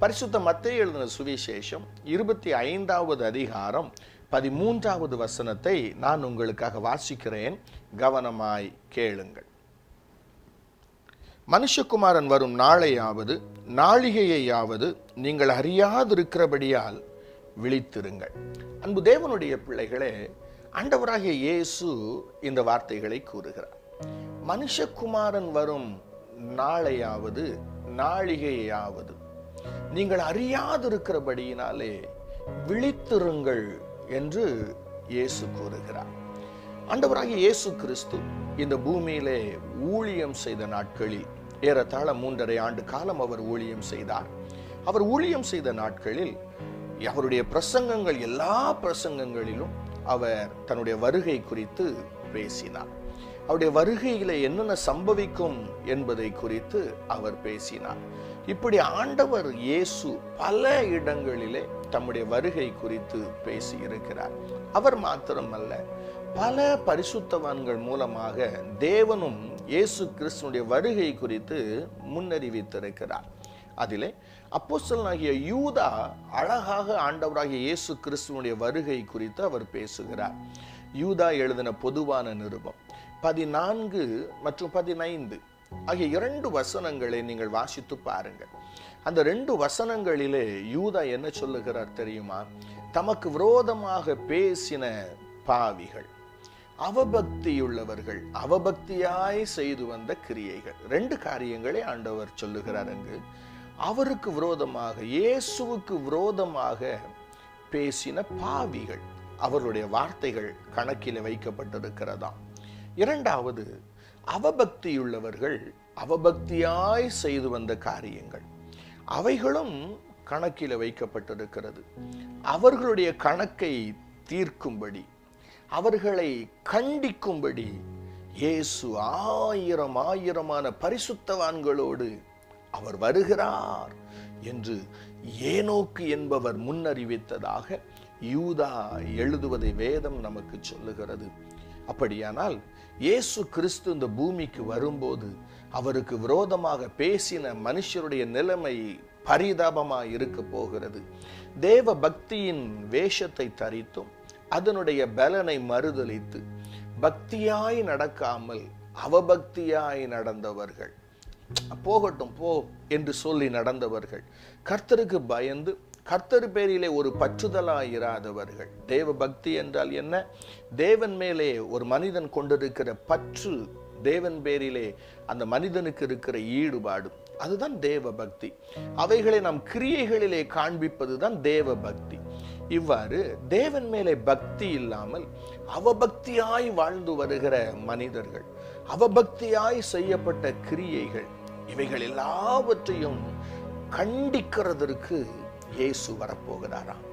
பரிசுத்த மத்திய எழுதின சுவிசேஷம் இருபத்தி ஐந்தாவது அதிகாரம் பதிமூன்றாவது வசனத்தை நான் உங்களுக்காக வாசிக்கிறேன். கவனமாய் கேளுங்கள். மனுஷகுமாரன் வரும் நாளையாவது நாழிகையாவது நீங்கள் அறியாதிருக்கிறபடியால் விழித்திருங்கள். அன்பு தேவனுடைய பிள்ளைகளே ஆண்டவராகிய இயேசு இந்த வார்த்தைகளை கூறுகிறார். மனுஷகுமாரன் வரும் நாளையாவது நாழிகையாவது நீங்கள் அறியாதிருக்கிறபடியினாலே விழித்திருங்கள் என்று இயேசு கூறுகிறார். அண்டவராக இயேசு கிறிஸ்து இந்த பூமியிலே ஊழியம் செய்த நாட்களில் ஏறத்தாழ மூன்றரை ஆண்டு காலம் அவர் ஊழியம் செய்தார். அவர் ஊழியம் செய்த நாட்களில் அவருடைய பிரசங்கங்கள் எல்லா பிரசங்கங்களிலும் அவர் தன்னுடைய வருகை குறித்து பேசினார். அவருடைய வருகையில என்னென்ன சம்பவிக்கும் என்பதை குறித்து அவர் பேசினார். இப்படி ஆண்டவர் இயேசு பல இடங்களிலே தம்முடைய வருகை குறித்து பேசி இருக்கிறார் அவர் மாத்திரமல்ல பல பரிசுத்தவான்கள் மூலமாக தேவனும் இயேசு கிறிஸ்துனுடைய வருகை குறித்து முன்னறிவித்திருக்கிறார். அதிலே அப்போஸ்தலனாகிய யூதா அழகாக ஆண்டவராகிய இயேசு கிறிஸ்துவனுடைய வருகை குறித்து அவர் பேசுகிறார். யூதா எழுதின பொதுவான நிருபம். பதினான்கு மற்றும் பதினைந்து ஆகிய இரண்டு வசனங்களை நீங்கள் வாசித்து பாருங்கள். அந்த ரெண்டு வசனங்களிலே யூதா என்ன சொல்லுகிறார் தெரியுமா? தமக்கு விரோதமாக பேசின பாவிகள் அவபக்தியுள்ளவர்கள் அவபக்தியாய் செய்து வந்த கிரியைகள். ரெண்டு காரியங்களை ஆண்டவர் சொல்லுகிறார் அங்கு. அவருக்கு விரோதமாக இயேசுவுக்கு விரோதமாக பேசின பாவிகள். அவர்களுடைய வார்த்தைகள் கணக்கில் வைக்கப்பட்டிருக்கிறதாம். இரண்டாவது அவபக்தியுள்ளவர்கள் அவபக்தியாய் செய்து வந்த காரியங்கள். அவைகளும் கணக்கில் வைக்கப்பட்டிருக்கிறது. அவர்களுடைய கணக்கை தீர்க்கும்படி அவர்களை கண்டிக்கும்படி இயேசு ஆயிரம் ஆயிரமான பரிசுத்தவான்களோடு அவர் வருகிறார் என்று ஏனோக்கு என்பவர் முன்னறிவித்ததாக யூதா எழுதுவதை வேதம் நமக்கு சொல்லுகிறது. அப்படியானால் இயேசு கிறிஸ்து இந்த பூமிக்கு வரும்போது அவருக்கு விரோதமாக பேசின மனுஷருடைய நிலைமை பரிதாபமாக இருக்க போகிறது. தேவ பக்தியின் வேஷத்தை தரித்தும் அதனுடைய பலனை மறுதளித்து பக்தியாய் நடக்காமல் அவபக்தியாய் நடந்தவர்கள். போகட்டும் போ என்று சொல்லி நடந்தவர்கள். கர்த்தருக்கு பயந்து கர்த்தர் பேரிலே ஒரு பற்றுதலாயிராதவர்கள். தேவ பக்தி என்றால் என்ன? தேவன் மேலே ஒரு மனிதன் கொண்டிருக்கிற பற்று தேவன் பேரிலே அந்த மனிதனுக்கு இருக்கிற ஈடுபாடு. அதுதான் தேவ பக்தி அவைகளை நாம் கிரியைகளிலே காண்பிப்பதுதான் தேவ பக்தி இவ்வாறு தேவன் மேலே பக்தி இல்லாமல் அவபக்தியாய் வாழ்ந்து வருகிற மனிதர்கள் அவபக்தியாய் செய்யப்பட்ட கிரியைகள் இவைகள் எல்லாவற்றையும் கண்டிக்கிறதற்கு இயேசு வரப்போகிறாராம்.